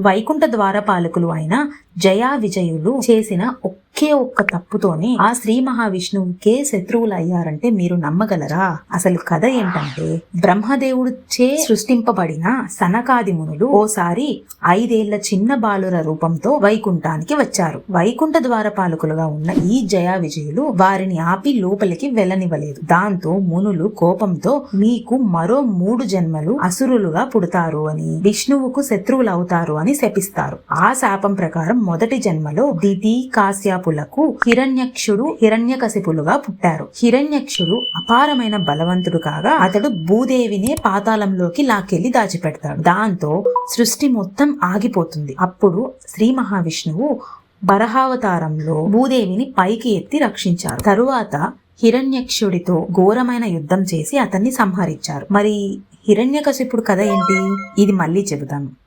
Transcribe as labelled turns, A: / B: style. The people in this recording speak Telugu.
A: వైకుంఠ ద్వారపాలకులు అయిన జయా విజయులు చేసిన ఒకే ఒక్క తప్పుతోనే ఆ శ్రీ మహావిష్ణువుకే శత్రువులు అయ్యారంటే మీరు నమ్మగలరా? అసలు కథ ఏంటంటే బ్రహ్మదేవుడు చే సృష్టింపబడిన సనకాది మునులు ఓసారి ఐదేళ్ళ చిన్న బాలుర రూపంతో వైకుంఠానికి వచ్చారు. వైకుంఠ ద్వారపాలకులుగా ఉన్న ఈ జయా విజయులు వారిని ఆపి లోపలికి వెళ్ళనివ్వలేదు. దాంతో మునులు కోపంతో మీకు మరో మూడు జన్మలు అసురులుగా పుడతారు అని విష్ణువుకు శత్రువులు అవుతారు అని శపిస్తారు. ఆ శాపం ప్రకారం మొదటి జన్మలో దితి కాశ్యాపులకు హిరణ్యక్షుడు హిరణ్యకశిపులుగా పుట్టారు. హిరణ్యక్షుడు అపారమైన బలవంతుడు కాగా అతడు భూదేవినే పాతాళంలోకి లాక్కెళ్ళి దాచిపెడతాడు. దాంతో సృష్టి మొత్తం ఆగిపోతుంది. అప్పుడు శ్రీ మహావిష్ణువు బరహావతారంలో భూదేవిని పైకి ఎత్తి రక్షించారు. తరువాత హిరణ్యక్షుడితో ఘోరమైన యుద్ధం చేసి అతన్ని సంహరించారు. మరి హిరణ్యకశిపుడు కథ ఏంటి? ఇది మళ్ళీ చెబుతాను.